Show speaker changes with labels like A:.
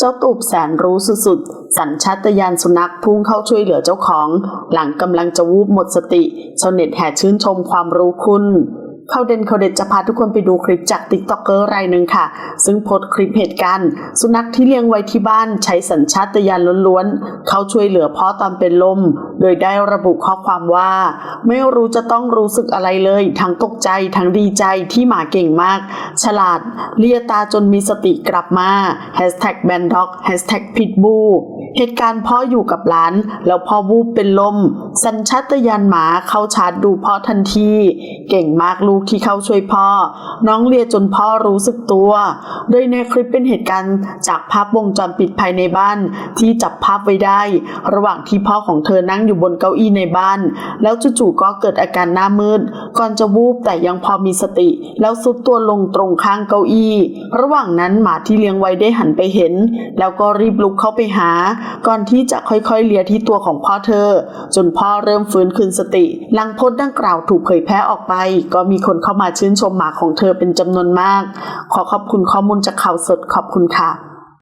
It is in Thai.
A: เจ้าตูบแสนรู้สุดๆ สัญชาตญาณสุนัขพุ่งเข้าช่วยเหลือเจ้าของ หลังกำลังจะวูบหมดสติชาวเน็ตแห่ชื่นชมความรู้คุณ เข้าเด่นเขาเด็ดจะพาทุกคนไปดูคลิปจากติ๊กต็อกเกอร์รายหนึ่งค่ะ ซึ่งโพสต์คลิปเหตุการณ์ สุนัขที่เลี้ยงไว้ที่บ้านใช้สัญชาตญาณล้วนๆ เขาช่วยเหลือพ่อตอนเป็นลม โดยได้ระบุข้อความว่า ไม่รู้จะต้องรู้สึกอะไรเลย ทั้งตกใจทั้งดีใจที่หมาเก่งมาก ฉลาดเลียตาจนมีสติกลับมา Hashtag b a n d o g Hashtag Pitbull เหตุการณ์พ่ออยู่กับหลาน แล้วพ่อวูบเป็นลม สัญชาตญาณหมาเข้าชาร์จดูพ่อทันที เก่งมากลูกที่เข้าช่วยพ่อ น้องเลียจนพ่อรู้สึกตัว โดยในคลิปเป็นเหตุการณ์จากภาพวงจรปิดภายในบ้านที่จับภาพไว้ได้ ระหว่างที่พ่อของเธอนั่งอยู่บนเก้าอี้ในบ้าน แล้วจู่ๆก็เกิดอาการหน้ามืด ก่อนจะวูบแต่ยังพอมีสติ แล้วซุดตัวลงตรงข้างเก้าอี้ ระหว่างนั้นหมาที่เลี้ยงไว้ได้หันไปเห็น แล้วก็รีบลุกเข้าไปหาก่อนที่จะค่อยๆเลียที่ตัวของพ่อเธอ จนพ่อเริ่มฟื้นคืนสติ หลังโพสต์ดังกล่าวถูกเผยแพร่ออกไป ก็มีคนเข้ามาชื่นชมหมาของเธอเป็นจำนวนมาก ขอขอบคุณข้อมูลจากข่าวสดขอบคุณค่ะ